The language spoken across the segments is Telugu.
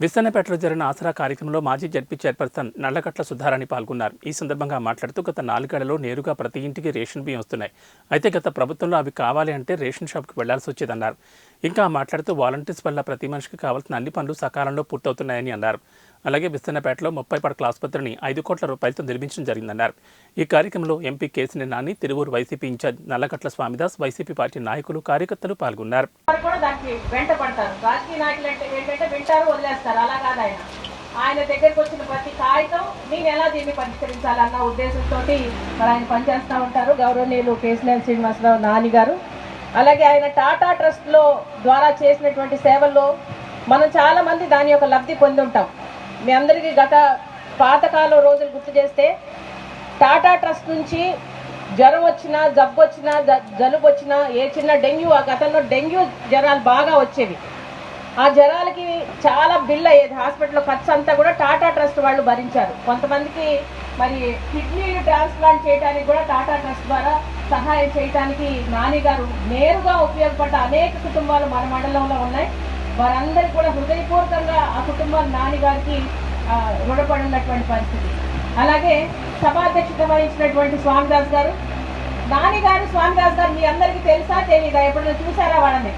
విస్తన్నపేటలో జరిగిన ఆసరా కార్యక్రమంలో మాజీ జడ్పీ చైర్పర్సన్ నల్లకట్ల సుధారాణి పాల్గొన్నారు. ఈ సందర్భంగా మాట్లాడుతూ గత నాలుగేళ్ళలో నేరుగా ప్రతి ఇంటికి రేషన్ బియ్యం వస్తున్నాయి. అయితే గత ప్రభుత్వంలో అవి కావాలి అంటే రేషన్ షాప్కి వెళ్ళాల్సి వచ్చేదన్నారు. ఇంకా మాట్లాడుతూ వాలంటీర్స్ వల్ల ప్రతి మనిషికి కావాల్సిన అన్ని పనులు సకాలంలో పూర్తవుతున్నాయని అన్నారు. అలాగే విస్తన్నపేటలో ముప్పై పడకల ఆసుపత్రిని ఐదు కోట్ల రూపాయలతో నిర్మించడం జరిగిందన్నారు. ఈ కార్యక్రమంలో MP Kesineni Nani Tiruvuru YCP incharge Nallakatla Swamidas YCP party నాయకులు కార్యకర్తలు పాల్గొన్నారు. ఆయన. దగ్గరికి వచ్చిన ప్రతి కాగితం నేను ఎలా దీన్ని పరిష్కరించాలన్న ఉద్దేశంతో మరి ఆయన పనిచేస్తూ ఉంటారు. గౌరవనీయులు కేసీఆర్ శ్రీనివాసరావు నాని గారు. అలాగే ఆయన టాటా ట్రస్ట్లో ద్వారా చేసినటువంటి సేవల్లో మనం చాలా మంది దాని యొక్క లబ్ధి పొంది ఉంటాం మీ అందరికీ గత పాతకాలం రోజులు గుర్తు చేస్తే టాటా ట్రస్ట్ నుంచి జ్వరం వచ్చినా జబ్బు వచ్చినా జలుబు వచ్చినా ఏ చిన్న డెంగ్యూ ఆ గతంలో డెంగ్యూ జ్వరాలు బాగా వచ్చేవి. ఆ జ్వరాలకి చాలా బిల్ అయ్యేది. హాస్పిటల్లో ఖర్చు అంతా కూడా టాటా ట్రస్ట్ వాళ్ళు భరించారు. కొంతమందికి మరి కిడ్నీ ట్రాన్స్ప్లాంట్ చేయడానికి కూడా టాటా ట్రస్ట్ ద్వారా సహాయం చేయడానికి నాని గారు నేరుగా ఉపయోగపడ్డ అనేక కుటుంబాలు మన మండలంలో ఉన్నాయి. వారందరికీ కూడా హృదయపూర్వకంగా ఆ కుటుంబాల నాని గారికి రుణపడి ఉన్నటువంటి పరిస్థితి. అలాగే సభాధ్యక్షత వహించినటువంటి స్వామిదాస్ గారు నాని గారు స్వామిదాస్ గారు మీ అందరికీ తెలుసా తెలియదా ఎప్పుడైనా చూసారా వాళ్ళని?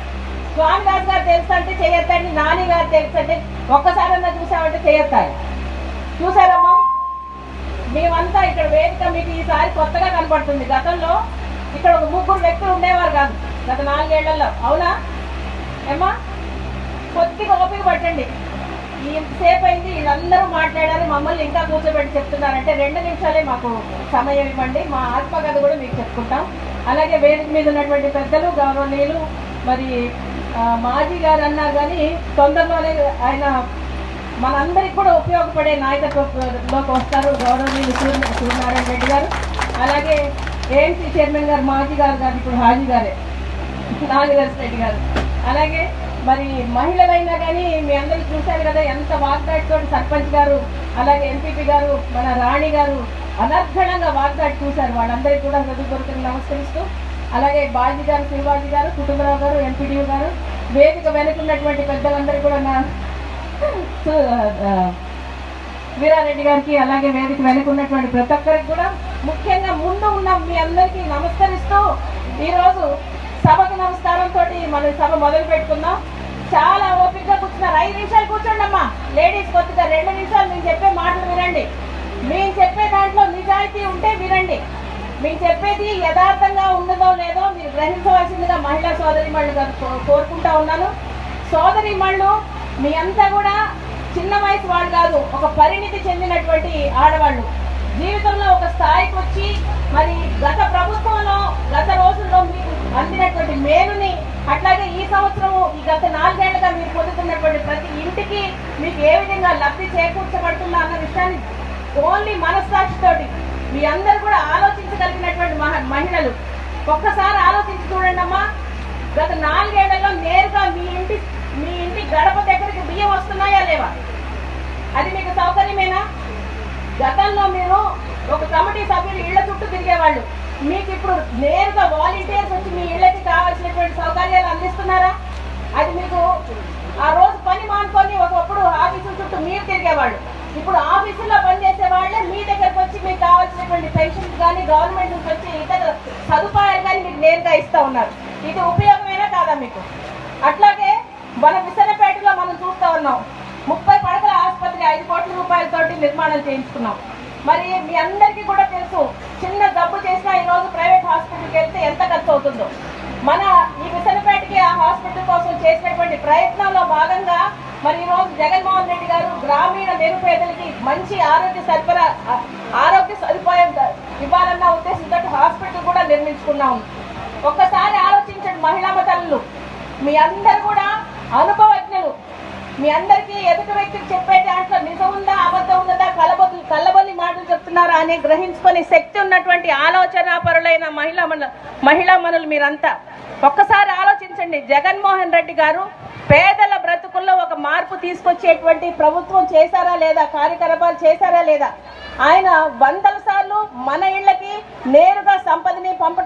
స్వామిదాస్ గారు తెలుసా అంటే చేయొద్దండి నాని గారు తెలుసా అంటే ఒక్కసారన్నా చూసామంటే చేయొద్దాలి. చూసారమ్మా? మేమంతా ఇక్కడ వేదిక మీకు ఈసారి కొత్తగా కనపడుతుంది గతంలో ఇక్కడ ఒక ముగ్గురు వ్యక్తులు ఉండేవారు కాదు గత నాలుగేళ్ళలో. అవునా? ఏమ్మా? కొద్దిగా ఓపిక పట్టండి. ఇంతసేపు అయింది వీళ్ళందరూ మాట్లాడారు మమ్మల్ని ఇంకా కూర్చోబెట్టి చెప్తున్నారంటే రెండు నిమిషాలే మాకు సమయం ఇవ్వండి. మా ఆత్మకథ కూడా మీకు చెప్పుకుంటాం. అలాగే వేదిక మీద ఉన్నటువంటి పెద్దలు గౌరవనీయులు మరి మాజీ గారు అన్నారు కానీ తొందరలోనే ఆయన మనందరికి కూడా ఉపయోగపడే నాయకత్వంలోకి వస్తారు గౌరవనీయులు సూర్యనారాయణ రెడ్డి గారు. అలాగే ఏఎంసీ చైర్మన్ గారు మాజీ గారు గారు ఇప్పుడు హాజీ గారే. నాగదర్శ రెడ్డి గారు. అలాగే మరి మహిళలైనా కానీ మీ అందరూ చూశారు కదా ఎంత వాగ్దాటితో సర్పంచ్ గారు అలాగే ఎంపీపీ గారు మన రాణి గారు అనర్ఘణంగా వాగ్దాటి చూశారు. వాళ్ళందరికీ కూడా హృదయపూర్వకంగా నమస్కరిస్తూ అలాగే బాజీ గారు శివాజీ గారు కుటుంబరావు గారు ఎంపీడీ గారు వేదిక వెనుకున్నటువంటి పెద్దలందరూ కూడా నా వీరారెడ్డి గారికి అలాగే వేదిక వెనుకున్నటువంటి ప్రతి ఒక్కరికి కూడా ముఖ్యంగా ముందు ఉన్న మీ అందరికీ నమస్కరిస్తూ ఈరోజు సభకు నమస్కారంతో మన సభ మొదలు పెట్టుకుందాం చాలా ఓపికగా కూర్చున్నారు. ఐదు నిమిషాలు కూర్చోండమ్మా లేడీస్ కొద్దిగా రెండు నిమిషాలు మేము చెప్పే మాటలు వినండి. మేము చెప్పే దాంట్లో నిజాయితీ ఉంటే వినండి. మేము చెప్పేది యథార్థంగా ఉన్నదో లేదో మీరు గ్రహించవలసిందిగా మహిళా సోదరి మళ్ళు కోరుకుంటా ఉన్నాను. సోదరి మళ్ళు మీ అంతా కూడా చిన్న వయసు వాళ్ళు కాదు ఒక పరిణితి చెందినటువంటి ఆడవాళ్ళు. జీవితంలో ఒక స్థాయికి వచ్చి మరి గత ప్రభుత్వంలో గత రోజుల్లో మీకు అందినటువంటి మేలుని అట్లాగే ఈ సంవత్సరం ఈ గత నాలుగేళ్ళుగా మీరు పొందుతున్నటువంటి ప్రతి ఇంటికి మీకు ఏ విధంగా లబ్ధి చేకూర్చబడుతుందా అన్న విషయాన్ని ఓన్లీ మనస్సాక్షితోటి మీ అందరు కూడా ఆలోచించగలిగినటువంటి మహ- మహిళలు. ఒక్కసారి ఆలోచించి చూడండి అమ్మా. గత నాలుగేళ్ళలో నేరుగా మీ ఇంటి మీ ఇంటి గడప దగ్గరికి బియ్యం వస్తున్నాయా లేవా? అది మీకు సౌకర్యమేనా? గతంలో మీరు ఒక కమిటీ సభ్యులు ఇళ్ళ చుట్టూ తిరిగేవాళ్ళు. మీకు ఇప్పుడు నేరుగా వాలంటీర్స్ వచ్చి మీ ఇళ్ళకి కావాల్సినటువంటి సౌకర్యాలు అందిస్తున్నారా? అది మీకు ఆ రోజు మానుకొని ఒకప్పుడు ఆఫీసుల చుట్టూ మీరు తిరిగేవాళ్ళు. ఇప్పుడు ఆఫీసులో పనిచేసే వాళ్ళే మీ దగ్గరకు వచ్చి మీకు కావాల్సినటువంటి పెన్షన్స్ కానీ గవర్నమెంట్ నుంచి వచ్చి ఇతర సదుపాయాలు కానీ మీకు నేరుగా ఇస్తూ ఉన్నారు. ఇది ఉపయోగమేనా కాదా మీకు? అట్లాగే మన విసనపేటలో మనం చూస్తూ ఉన్నాం. ముప్పై పడకల ఆసుపత్రి ఐదు కోట్ల రూపాయలతోటి నిర్మాణం చేయించుకున్నాం. మరి మీ అందరికీ కూడా తెలుసు చిన్న జబ్బు చేసినా ఈరోజు ప్రైవేట్ హాస్పిటల్కి వెళ్తే ఎంత ఖర్చు అవుతుందో. మన హాస్పిటల్ కోసం చేసినటువంటి ప్రయత్నంలో భాగంగా మరి ఈ రోజు జగన్మోహన్ రెడ్డి గారు గ్రామీణ నిరుపేదలకి మంచి ఆరోగ్య సరఫరా ఆరోగ్య సదుపాయం ఇవ్వాలన్న ఉద్దేశంతో హాస్పిటల్ కూడా నిర్మించుకున్నాము ఒక్కసారి ఆలోచించండి మహిళా తల్లు మీ అందరు కూడా అనుభవజ్ఞులు. మీ అందరికీ ఎదుటి వ్యక్తికి చెప్పే దాంట్లో నిజం ఉందా అబద్ధం ఉన్నదా కలబొల్లి చెప్తున్నారా అని గ్రహించుకొని శక్తి ఉన్నటువంటి ఆలోచన పరులైన మహిళా మన మహిళా మనులు మీరంతా. ఒక్కసారి ఆలోచించండి. జగన్మోహన్ రెడ్డి గారు పేదల బ్రతుకుల్లో ఒక మార్పు తీసుకొచ్చేటువంటి ప్రభుత్వం చేశారా లేదా? కార్యకలాపాలు చేశారా లేదా? ఆయన వందల సార్లు మన ఇళ్ళకి నేరుగా సంపదని పంపడం